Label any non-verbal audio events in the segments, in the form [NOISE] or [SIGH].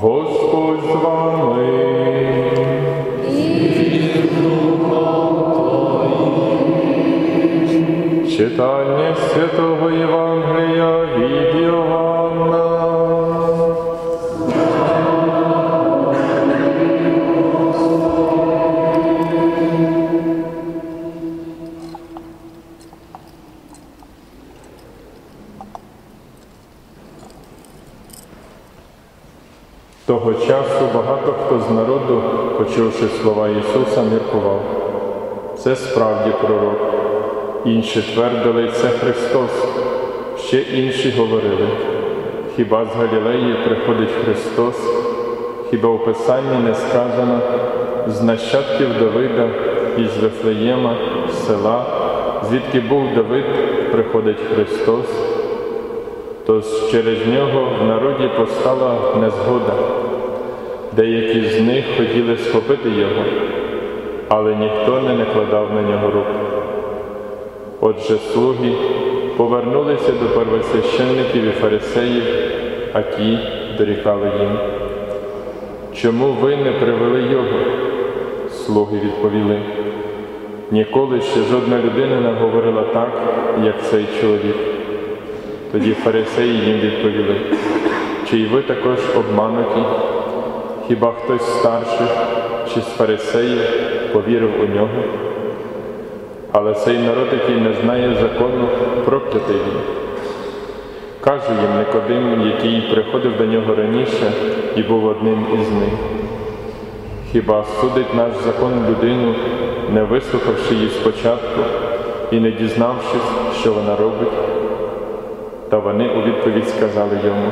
Господь з вами. Читання Святого Євангелія хто з народу, почувши слова Ісуса, міркував. Це справді пророк. Інші твердили, це Христос. Ще інші говорили. Хіба з Галілеї приходить Христос? Хіба у Писанні не сказано з нащадків Давида із Вифлеєма, села, звідки був Давид, приходить Христос? Тож через нього в народі постала незгода. Деякі з них хотіли схопити його, але ніхто не накладав на нього рук. Отже, слуги повернулися до первосвященників і фарисеїв, а ті дорікали їм. Чому ви не привели його? Слуги відповіли. Ніколи ще жодна людина не говорила так, як цей чоловік. Тоді фарисеї їм відповіли, чи й ви також обмануті? Хіба хтось старших чи з фарисеїв повірив у нього? Але цей народ, який не знає закону, проклятий він. Каже їм Никодим, який приходив до нього раніше і був одним із них. Хіба судить наш закон людину, не вислухавши її спочатку і не дізнавшись, що вона робить? Та вони у відповідь сказали йому,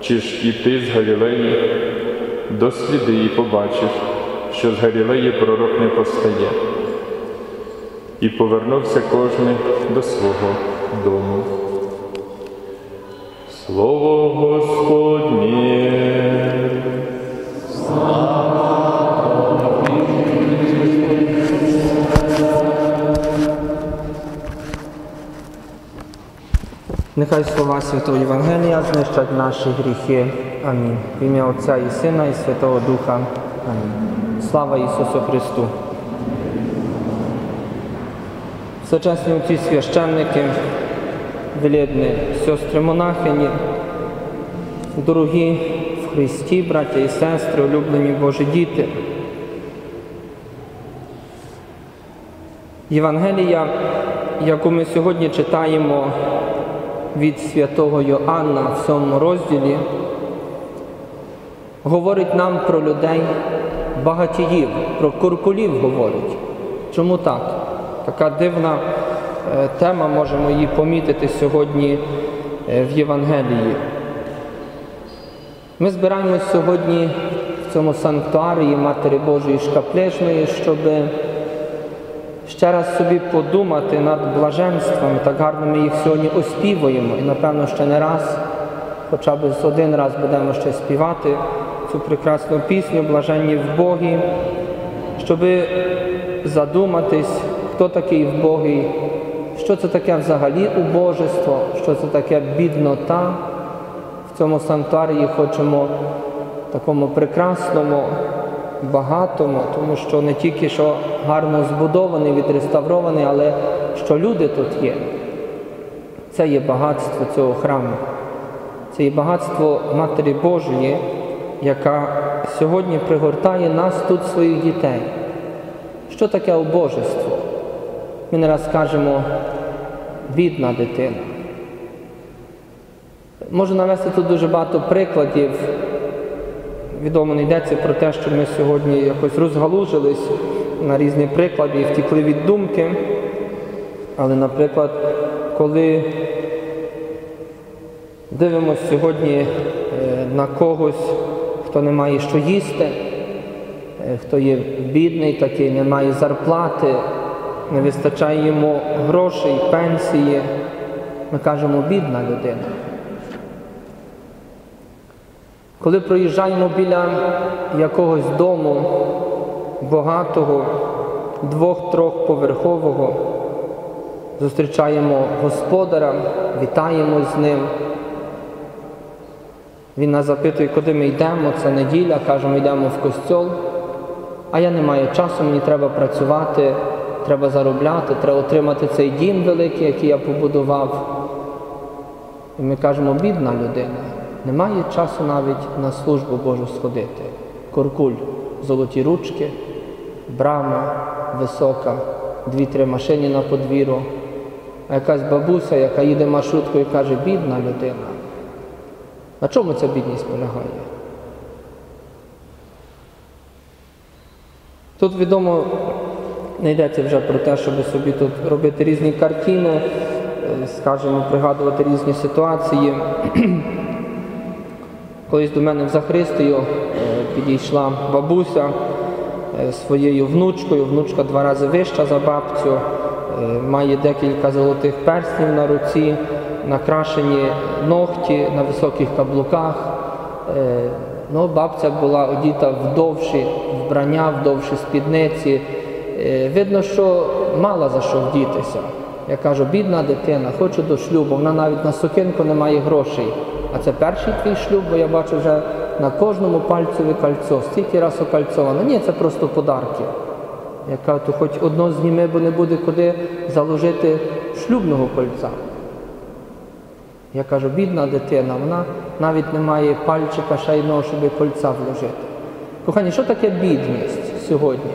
чи ж і ти з Галілеї, досліди і побачиш, що з Галілеї пророк не постає. І повернувся кожен до свого дому. Слово Господнє. Нехай слова Святого Євангелія знищать наші гріхи. Амінь. В ім'я Отця і Сина, і Святого Духа. Амінь. Слава Ісусу Христу. Сучасні отці священники, велідні сестри монахині, дорогі в Христі, браття і сестри, улюблені Божі діти. Євангелія, яку ми сьогодні читаємо від святого Йоанна в цьому розділі, говорить нам про людей багатіїв, про куркулів говорить. Чому так? Така дивна е, тема, можемо її помітити сьогодні е, в Євангелії. Ми збираємось сьогодні в цьому санктуарії Матері Божої Шкаплежної, щоб ще раз собі подумати над блаженством. Так гарно ми їх сьогодні оспівуємо. І, напевно, ще не раз, хоча б один раз будемо ще співати цю прекрасну пісню Блаженні в Богі, щоб задуматись, хто такий в Богі, що це таке взагалі убожество, що це таке біднота. В цьому санктуарії хочемо такому прекрасному, багатому, тому що не тільки що гарно збудований, відреставрований, але що люди тут є. Це є багатство цього храму. Це є багатство Матері Божої, яка сьогодні пригортає нас тут, своїх дітей. Що таке убожество? Ми не раз кажемо бідна дитина. Можу навести тут дуже багато прикладів. Відомо не йдеться про те, що ми сьогодні якось розгалужились на різні приклади і втікли від думки. Але, наприклад, коли дивимося сьогодні на когось, хто не має що їсти, хто є бідний, такий, не має зарплати, не вистачає йому грошей, пенсії, ми кажемо бідна людина. Коли проїжджаємо біля якогось дому багатого, двох-трьохповерхового, зустрічаємо господаря, вітаємо з ним. Він нас запитує, куди ми йдемо, це неділя, каже, ми йдемо в костьол, а я не маю часу, мені треба працювати, треба заробляти, треба отримати цей дім великий, який я побудував. І ми кажемо, бідна людина, немає часу навіть на службу Божу сходити. Куркуль, золоті ручки, брама висока, дві-три машини на подвір'ю, а якась бабуся, яка їде маршруткою каже, бідна людина. На чому ця бідність полягає? Тут відомо не йдеться вже про те, щоб собі тут робити різні картини, е, скажімо, пригадувати різні ситуації. [CLEARS THROAT] Колись до мене в Захристію е, підійшла бабуся е, своєю внучкою. Внучка два рази вища за бабцю, має декілька золотих перснів на руці, накрашені ногті на високих каблуках. Е, Ну, бабця була одіта в довші вбрання, в довші спідниці. Е, Видно, що мала за що вдітися. Я кажу, бідна дитина, хочу до шлюбу, вона навіть на сукенку не має грошей. А це перший твій шлюб, бо я бачу вже на кожному пальцеві кольцо, стільки раз окольцовано. Ні, це просто подарки. Я кажу, то хоч одно зніми, бо не буде куди заложити шлюбного кольця. Я кажу, бідна дитина, вона навіть не має пальчика шайного, щоб кольця вложити. Кохані, що таке бідність сьогодні?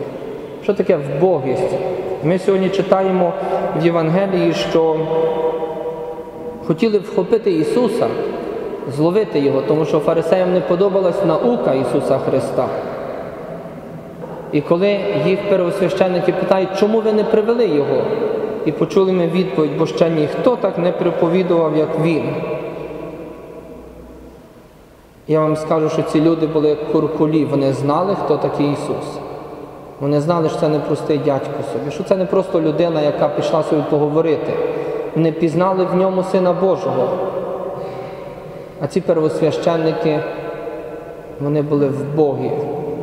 Що таке вбогість? Ми сьогодні читаємо в Євангелії, що хотіли вхопити Ісуса, зловити Його, тому що фарисеям не подобалась наука Ісуса Христа. І коли їх первосвященники питають, чому ви не привели Його? І почули ми відповідь, бо ще ніхто так не приповідував, як Він. Я вам скажу, що ці люди були як куркулі, вони знали, хто такий Ісус. Вони знали, що це не простий дядько собі, що це не просто людина, яка пішла собі поговорити. Вони пізнали в ньому Сина Божого. А ці первосвященники, вони були вбогі,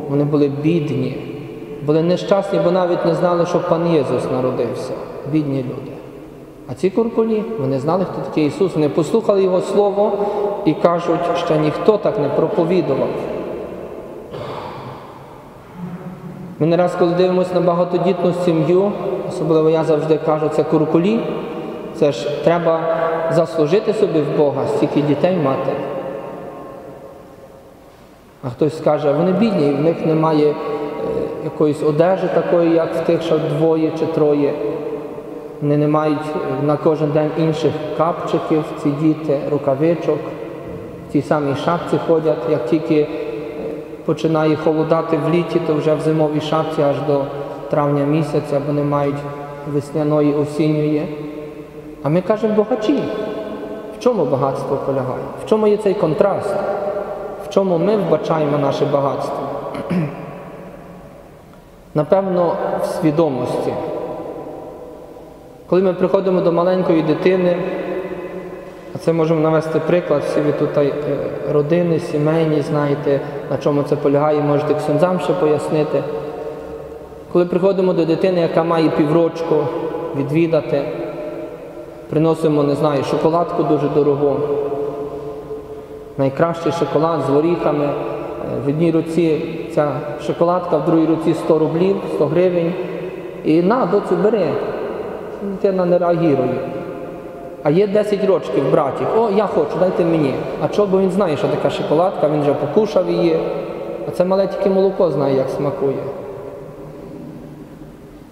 вони були бідні, були нещасні, бо навіть не знали, що пан Єсус народився. Бідні люди. А ці куркулі, вони знали, хто такий Ісус. Вони послухали Його Слово і кажуть, що ніхто так не проповідував. Ми не раз, коли дивимося на багатодітну сім'ю, особливо я завжди кажу, це куркулі, це ж треба заслужити собі в Бога, стільки дітей мати. А хтось скаже, вони бідні, і в них немає якоїсь одежі такої, як в тих, що двоє чи троє. Вони не мають на кожен день інших капчиків, ці діти, рукавичок, в тій самій шапці ходять, як тільки е, починає холодати в літі, то вже в зимовій шапці аж до травня місяця, бо не мають весняної осінньої. А ми кажемо богачі. В чому багатство полягає? В чому є цей контраст? В чому ми вбачаємо наше багатство? Напевно, в свідомості. Коли ми приходимо до маленької дитини, а це можемо навести приклад, всі ви тут е, родини, сімейні, знаєте, на чому це полягає, можете ксюнзам ще пояснити. Коли приходимо до дитини, яка має піврочку, відвідати, приносимо, не знаю, шоколадку дуже дорогу, найкращий шоколад з горіхами. Е, В одній руці ця шоколадка, в другій руці 100 рублів, 100 гривень. І на, доцю бери. Дитина не реагує. А є 10 років братів. О, я хочу, дайте мені. А чого? Він знає, що така шоколадка, він вже покушав її. А це мале тільки молоко знає, як смакує.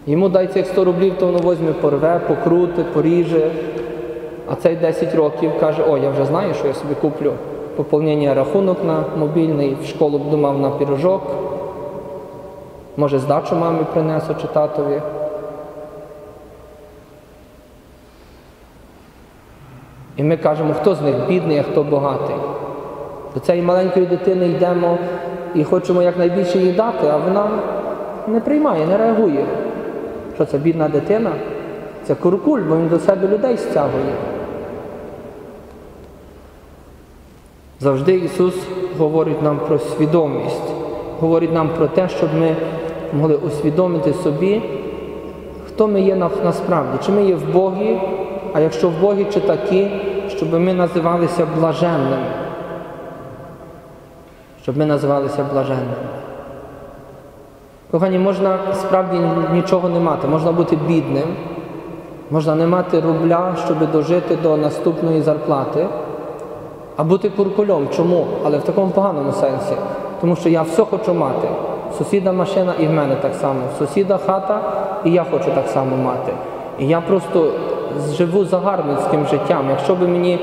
Йому дай цих 100 рублів, то воно возьме, порве, покрути, поріже. А цей 10 років каже, о, я вже знаю, що я собі куплю поповнення рахунок на мобільний, в школу б думав на пірожок. Може, здачу мамі принесу чи татові. І ми кажемо, хто з них бідний, а хто багатий. До цієї маленької дитини йдемо і хочемо якнайбільше їй дати, а вона не приймає, не реагує. Що це бідна дитина? Це куркуль, бо він до себе людей стягує. Завжди Ісус говорить нам про свідомість, говорить нам про те, щоб ми могли усвідомити собі, хто ми є насправді, чи ми є в Богі, а якщо в Богі, чи такі, щоб ми називалися блаженними. щоб ми називалися блаженними. Кохані, можна справді нічого не мати, можна бути бідним, можна не мати рубля, щоб дожити до наступної зарплати, а бути куркульом. Чому? Але в такому поганому сенсі. Тому що я все хочу мати. Сусіда машина і в мене так само. Сусіда хата, і я хочу так само мати. І я просто живу загарбницьким життям. Якщо би мені,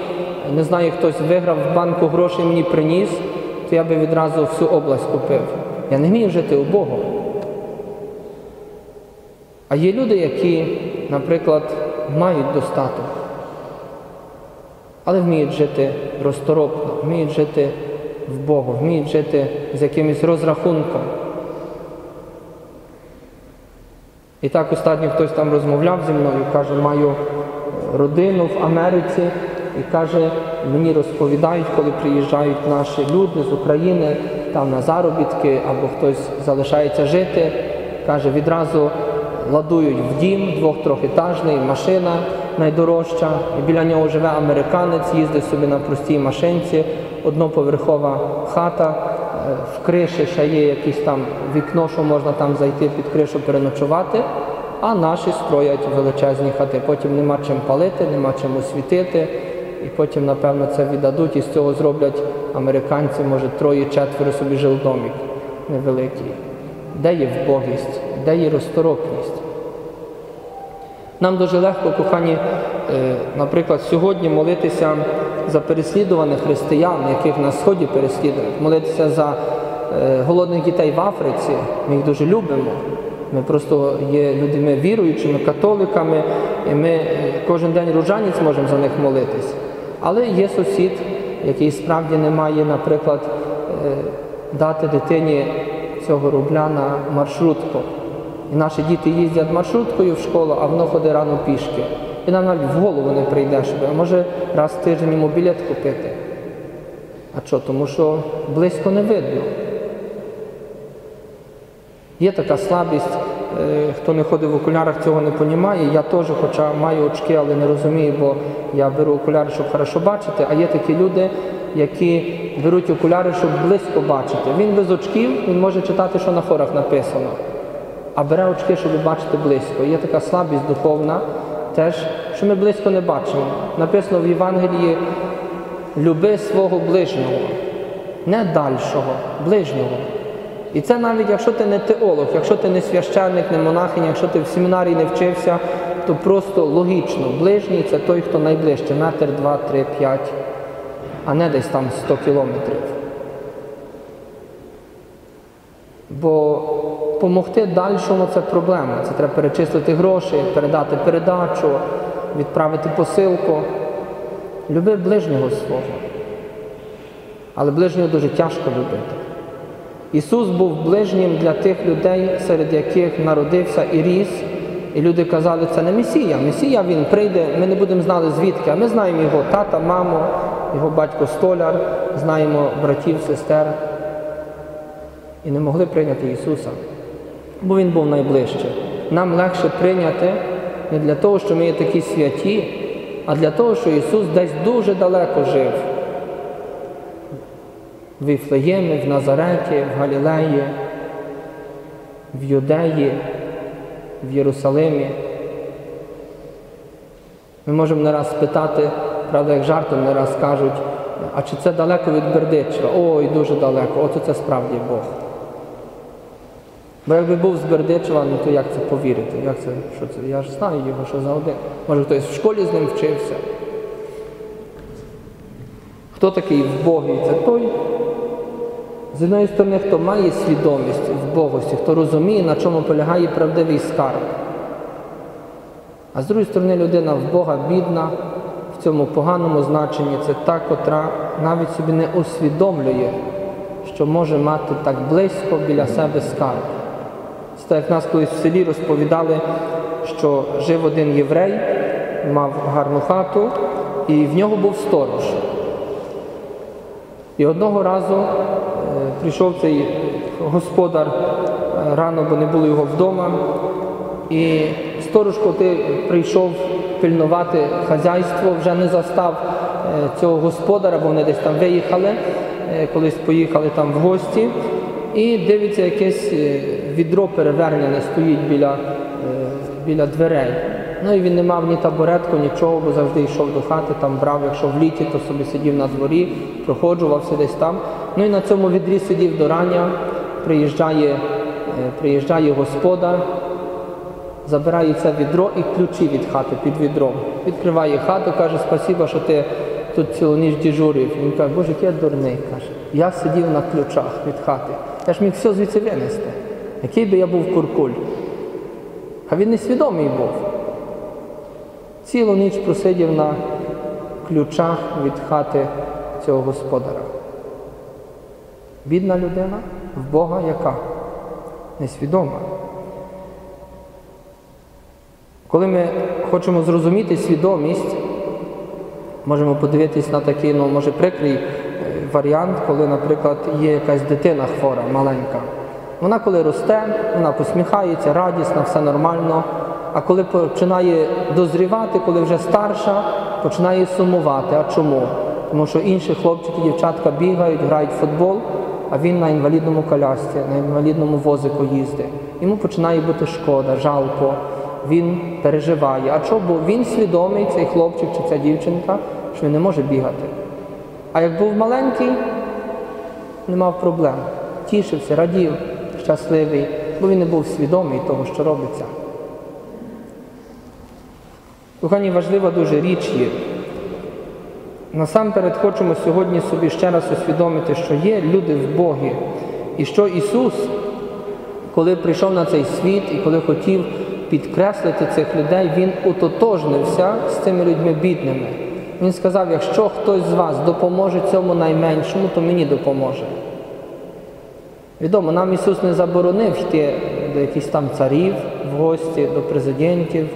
не знаю, хтось виграв в банку гроші і мені приніс, то я би відразу всю область купив. Я не вмію жити убого. А є люди, які, наприклад, мають достаток, але вміють жити розторопно, вміють жити в Богу, вміють жити з якимось розрахунком. І так останньо хтось там розмовляв зі мною, каже, маю родину в Америці і каже, мені розповідають, коли приїжджають наші люди з України там на заробітки або хтось залишається жити, каже, відразу ладують в дім, двох-трьохетажний, машина найдорожча, і біля нього живе американець, їздить собі на простій машинці, одноповерхова хата, е, в криші ще є якесь там вікно, що можна там зайти під кришу переночувати, а наші строять величезні хати. Потім нема чим палити, нема чим освітити, і потім, напевно, це віддадуть. І з цього зроблять американці, може, троє-четверо собі жилдомік невеликий. Де є вбогість, де є розторопність? Нам дуже легко, кохані, е, наприклад, сьогодні молитися за переслідуваних християн, яких на сході переслідують, молитися за е, голодних дітей в Африці. Ми їх дуже любимо. Ми просто є людьми віруючими, католиками, і ми е, кожен день ружанець можемо за них молитись. Але є сусід, який справді не має, наприклад, дати дитині цього рубля на маршрутку. І наші діти їздять маршруткою в школу, а воно ходить рано пішки. І нам навіть в голову не прийде, щоб а може раз в тиждень йому білет купити. А що? Тому що близько не видно. Є така слабість, е, хто не ходить в окулярах, цього не розуміє. Я теж, хоча маю очки, але не розумію, бо я беру окуляри, щоб хорошо бачити. А є такі люди, які беруть окуляри, щоб близько бачити. Він без очків, він може читати, що на хорах написано, а бере очки, щоб бачити близько. Є така слабість духовна, теж, що ми близько не бачимо. Написано в Євангелії люби свого ближнього, не дальшого, ближнього. І це навіть якщо ти не теолог, якщо ти не священник, не монахиня, якщо ти в семінарії не вчився, то просто логічно, ближній це той, хто найближче, метр, два, три, п'ять, а не десь там 100 кілометрів. Бо допомогти дальшому це проблема. Це треба перечислити гроші, передати передачу, відправити посилку. Люби ближнього свого. Але ближнього дуже тяжко любити. Ісус був ближнім для тих людей, серед яких народився і ріс. І люди казали, це не Месія. Месія він прийде, ми не будемо знати звідки, а ми знаємо його тата, маму, його батько столяр, знаємо братів, сестер. І не могли прийняти Ісуса, бо Він був найближче. Нам легше прийняти не для того, що ми є такі святі, а для того, що Ісус десь дуже далеко жив. В Іфлеємі, в Назареті, в Галілеї, в Юдеї, в Єрусалимі. Ми можемо не раз спитати, правда, як жартом не раз кажуть, а чи це далеко від Бердичева? Ой, дуже далеко, оце це справді Бог. Бо якби був з Бердичева, ну то як це повірити? Як це, що це? Я ж знаю його, що за один. Може хтось в школі з ним вчився. Хто такий в Богі? Це той, з однієї сторони, хто має свідомість в Богості, хто розуміє, на чому полягає правдивий скарб. А з другої сторони, людина в Бога бідна, в цьому поганому значенні це та, котра навіть собі не усвідомлює, що може мати так близько біля себе скарб. Це як нас колись в селі розповідали, що жив один єврей, мав гарну хату, і в нього був сторож. І одного разу е, прийшов цей господар е, рано, бо не було його вдома. І сторож, коли прийшов пильнувати хазяйство, вже не застав е, цього господара, бо вони десь там виїхали. колись поїхали там в гості, і дивиться, якесь е, відро перевернене стоїть біля, е, біля дверей. Ну і він не мав ні табуретку, нічого, бо завжди йшов до хати, там брав, якщо в літі, то собі сидів на дворі, проходжувався десь там. Ну і на цьому відрі сидів до рання, приїжджає, е, приїжджає господар, забирає це відро і ключі від хати під відром. Відкриває хату, каже, спасіба, що ти тут цілу ніч дежурив. Він каже, боже, який я дурний. каже. Я сидів на ключах від хати. Я ж міг все звідси винести. Який би я був куркуль. А він несвідомий був. Цілу ніч просидів на ключах від хати цього господаря. Бідна людина в Бога яка? Несвідома. Коли ми хочемо зрозуміти свідомість, можемо подивитись на такий, ну, може, прикрий варіант, коли, наприклад, є якась дитина хвора, маленька. Вона коли росте, вона посміхається, радісна, все нормально. А коли починає дозрівати, коли вже старша, починає сумувати. А чому? Тому що інші хлопчики, дівчатка бігають, грають в футбол, а він на інвалідному колясці, на інвалідному возику їздить. Йому починає бути шкода, жалко, він переживає. А чого? Бо він свідомий, цей хлопчик чи ця дівчинка, що він не може бігати. А як був маленький, не мав проблем. Тішився, радів, щасливий, бо він не був свідомий того, що робиться. Кохані, важлива дуже річ є. Насамперед хочемо сьогодні собі ще раз усвідомити, що є люди в Богі, і що Ісус, коли прийшов на цей світ і коли хотів підкреслити цих людей, Він утотожнився з цими людьми бідними. Він сказав, якщо хтось з вас допоможе цьому найменшому, то мені допоможе. Відомо, нам Ісус не заборонив йти до якихось там царів в гості, до президентів,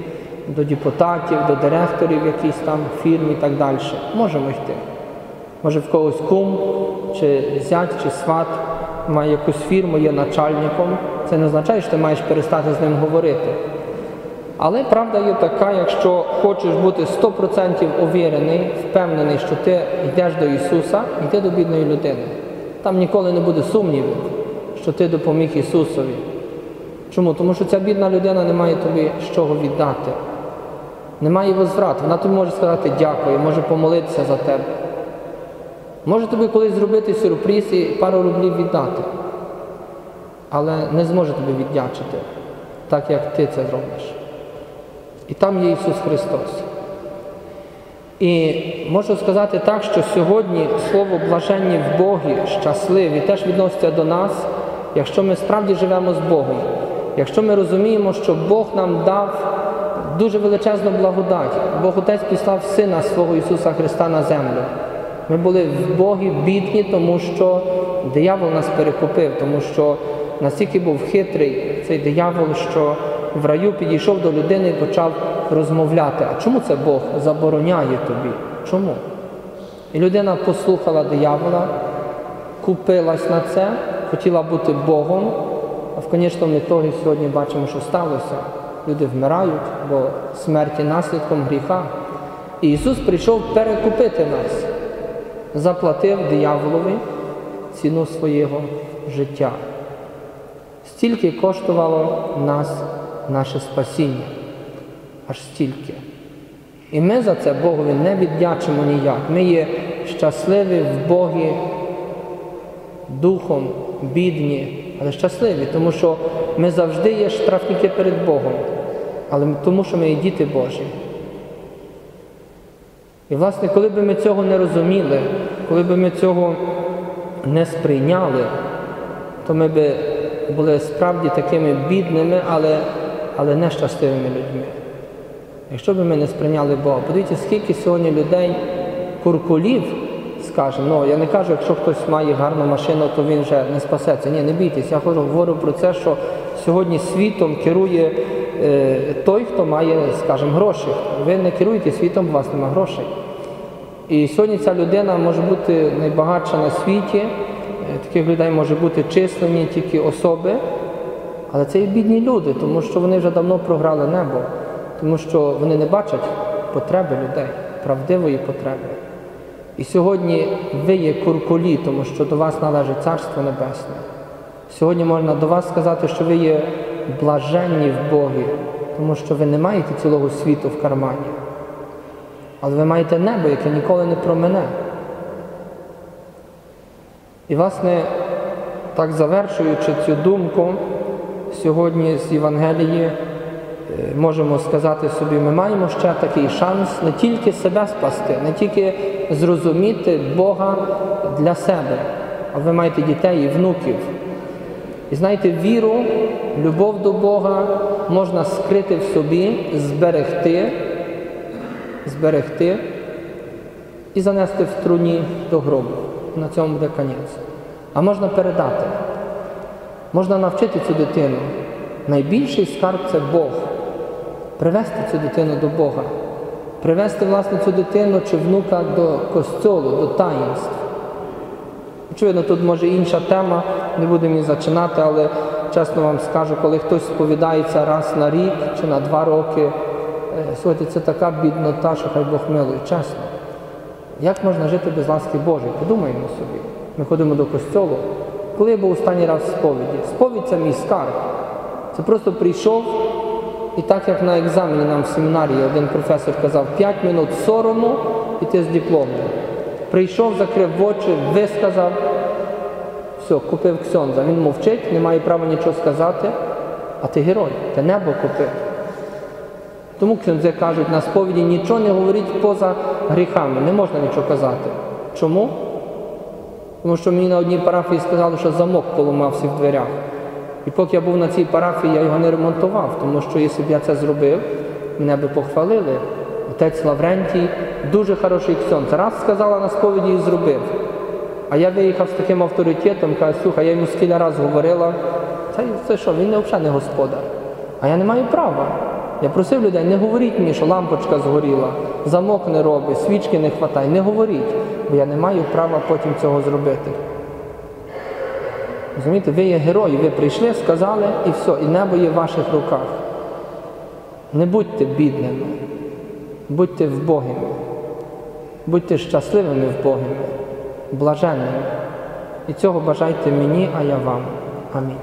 до депутатів, до директорів якихось там фірм і так далі. Можемо йти. Може в когось кум, чи зять, чи сват має якусь фірму, є начальником. Це не означає, що ти маєш перестати з ним говорити. Але правда є така, якщо хочеш бути 100% увірений, впевнений, що ти йдеш до Ісуса, йди до бідної людини. Там ніколи не буде сумнівів, що ти допоміг Ісусові. Чому? Тому що ця бідна людина не має тобі з чого віддати. Немає возврату. Вона тобі може сказати дякую, може помолитися за тебе. Може тобі колись зробити сюрприз і пару рублів віддати, але не зможе тобі віддячити, так як ти це зробиш. І там є Ісус Христос. І можу сказати так, що сьогодні слово блаженні в Богі, щасливі, теж відноситься до нас, якщо ми справді живемо з Богом, якщо ми розуміємо, що Бог нам дав дуже величезну благодать. Бог Отець післав Сина свого Ісуса Христа на землю. Ми були в Богі бідні, тому що диявол нас перекупив, тому що настільки був хитрий цей диявол, що в раю підійшов до людини і почав розмовляти. А чому це Бог забороняє тобі? Чому? І людина послухала диявола, купилась на це, хотіла бути Богом, а в конечному ітогі сьогодні бачимо, що сталося. Люди вмирають, бо смерть є наслідком гріха. І Ісус прийшов перекупити нас, заплатив дияволові ціну свого життя. Стільки коштувало нас наше спасіння, аж стільки. І ми за це Богові не віддячимо ніяк. Ми є щасливі в Богі духом, бідні, але щасливі, тому що ми завжди є штрафники перед Богом, але тому, що ми є діти Божі. І, власне, коли б ми цього не розуміли, коли б ми цього не сприйняли, то ми б були справді такими бідними, але, але нещасливими людьми. Якщо б ми не сприйняли Бога, подивіться, скільки сьогодні людей, куркулів, скажемо, ну я не кажу, якщо хтось має гарну машину, то він вже не спасеться. Ні, не бійтесь, я говорю про це, що сьогодні світом керує е, той, хто має, скажімо, гроші. Ви не керуєте світом, у вас немає грошей. І сьогодні ця людина може бути найбагатша на світі, е, таких людей може бути численні тільки особи, але це і бідні люди, тому що вони вже давно програли небо, тому що вони не бачать потреби людей, правдивої потреби. І сьогодні ви є куркулі, тому що до вас належить Царство Небесне. Сьогодні можна до вас сказати, що ви є блаженні в Богі, тому що ви не маєте цілого світу в кармані. Але ви маєте небо, яке ніколи не промене. І, власне, так завершуючи цю думку, сьогодні з Євангелії е, можемо сказати собі, ми маємо ще такий шанс не тільки себе спасти, не тільки зрозуміти Бога для себе, а ви маєте дітей і внуків. І знаєте, віру, любов до Бога можна скрити в собі, зберегти, зберегти і занести в труні до гробу. На цьому буде кінець. А можна передати. Можна навчити цю дитину. Найбільший скарб це Бог. Привести цю дитину до Бога. Привести, власне, цю дитину чи внука до костьолу, до таїнств. Очевидно, тут може інша тема, не будемо її зачинати, але чесно вам скажу, коли хтось сповідається раз на рік чи на два роки, слухайте, це така біднота, що хай Бог милує, чесно. Як можна жити без ласки Божої? Подумаємо собі. Ми ходимо до костьолу. Коли я був останній раз в сповіді? Сповідь це мій скарб. Це просто прийшов, і так як на екзамені нам в семінарії один професор казав, 5 минут сорому і ти з дипломом. Прийшов, закрив очі, висказав, все, купив ксьонза. Він мовчить, не має права нічого сказати, а ти герой, ти небо купив. Тому ксьонзи кажуть, на сповіді нічого не говоріть поза гріхами, не можна нічого казати. Чому? Тому що мені на одній парафії сказали, що замок поламався в дверях. І поки я був на цій парафії, я його не ремонтував, тому що якщо б я це зробив, мене би похвалили. Отець Лаврентій дуже хороший ксьонц. Раз сказала на сповіді і зробив. А я виїхав з таким авторитетом, кажу, слухай, я йому скільки раз говорила, це, це що, він не взагалі не господар. А я не маю права. Я просив людей, не говоріть мені, що лампочка згоріла, замок не робить, свічки не вистачає. Не говоріть, бо я не маю права потім цього зробити. Розумієте, ви є герої, ви прийшли, сказали і все, і небо є в ваших руках. Не будьте бідними, будьте вбогими, будьте щасливими вбогими, блаженними. І цього бажайте мені, а я вам. Амінь.